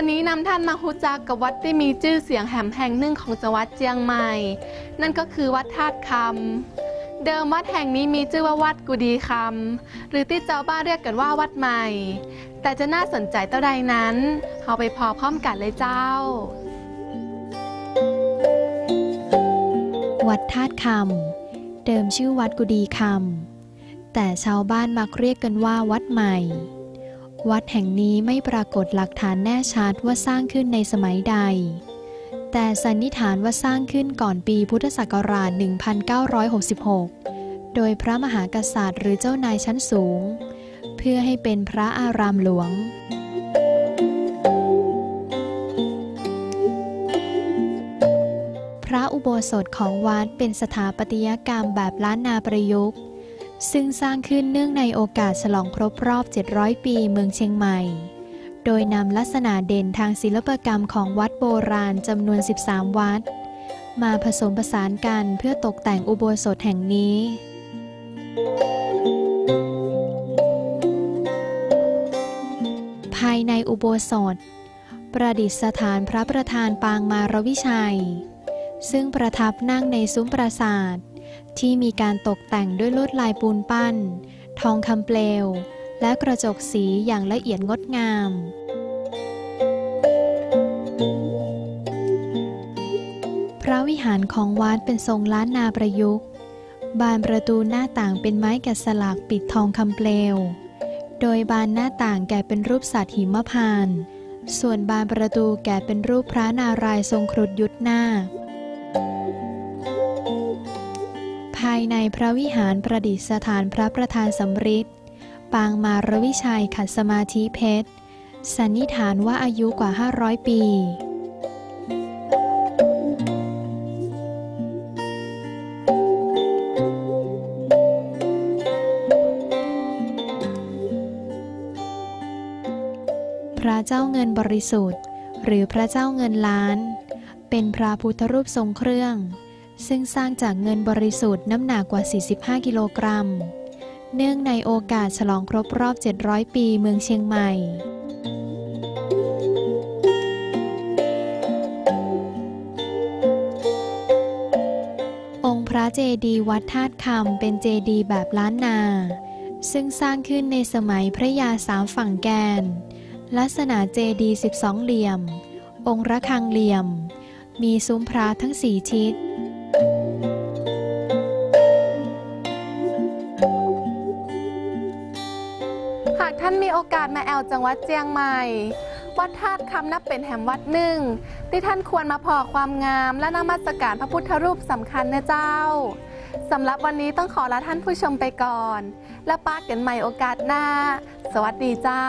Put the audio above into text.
วันนี้นำท่านมาฮูจักกับวัดที่มีชื่อเสียงแห่งแห่งหนึ่งของจังหวัดเชียงใหม่ นั่นก็คือวัดธาตุคำเดิมวัดแห่งนี้มีชื่อว่าวัดกุดีคำหรือที่เจ้าบ้านเรียกกันว่าวัดใหม่ แต่จะน่าสนใจเท่าใดนั้นเอาไปพอพร้อมกันเลยเจ้า วัดธาตุคำเดิมชื่อวัดกุดีคำแต่ชาวบ้านมักเรียกกันว่าวัดใหม่ วัดแห่งนี้ไม่ปรากฏหลักฐานแน่ชัดว่าสร้างขึ้นในสมัยใด แต่สันนิษฐานว่าสร้างขึ้นก่อนปีพุทธศักราช 1966 โดยพระมหากษัตริย์หรือเจ้านายชั้นสูง เพื่อให้เป็นพระอารามหลวง พระอุโบสถของวัดเป็นสถาปัตยกรรมแบบล้านนาประยุกต์ ซึ่งสร้างขึ้นเนื่องในโอกาสฉลองครบรอบ 700 ปีเมืองเชียงใหม่ โดยนำลักษณะเด่นทางศิลปกรรมของวัดโบราณจำนวน 13 วัด มาผสมผสานกันเพื่อตกแต่งอุโบสถแห่งนี้ภายในอุโบสถ ประดิษฐานพระประธานปางมารวิชัย ซึ่งประทับนั่งในซุ้มปราสาท ที่มีการตกแต่งด้วยลวดลายปูนปั้น ทองคำเปลว และกระจกสีอย่างละเอียดงดงาม พระวิหารของวัดเป็นทรงล้านนาประยุกต์ บานประตูหน้าต่างเป็นไม้แกะสลักปิดทองคำเปลว โดยบานหน้าต่างแกะเป็นรูปสัตว์หิมพานต์ส่วนบานประตูแกะเป็นรูปพระนารายณ์ทรงครุฑยุทธนาคายในพระวิหารประดิษฐานพระประธานสำริดปางมารวิชัยขัดสมาธิเพชร สันนิษฐานว่าอายุกว่า 500 ปี พระเจ้าเงินบริสุทธิ์ หรือพระเจ้าเงินล้าน เป็นพระพุทธรูปทรงเครื่อง ซึ่งสร้างจากเงินบริสุทธิ์น้ำหนักกว่า 45 กิโลกรัม เนื่องในโอกาสฉลองครบรอบ 700 ปีเมืองเชียงใหม่องค์พระเจดีย์วัดธาตุคำเป็นเจดีย์แบบล้านนา ซึ่งสร้างขึ้นในสมัยพระยาสามฝั่งแกน ลักษณะเจดีย์12 เหลี่ยม องค์ระฆังเหลี่ยม มีซุ้มพระทั้งสี่ทิศากท่านมีโอกาสมาแอลจังหวัดเจียงใหม่ วัดธาตุคำนับเป็นแห่งวัดหนึ่ง ที่ท่านควรมาพอความงาม และนมัสการพระพุทธรูปสำคัญนะเจ้าสำหรับวันนี้ต้องขอลาท่านผู้ชมไปก่อน แล้วปากันใหม่โอกาสหน้า สวัสดีเจ้า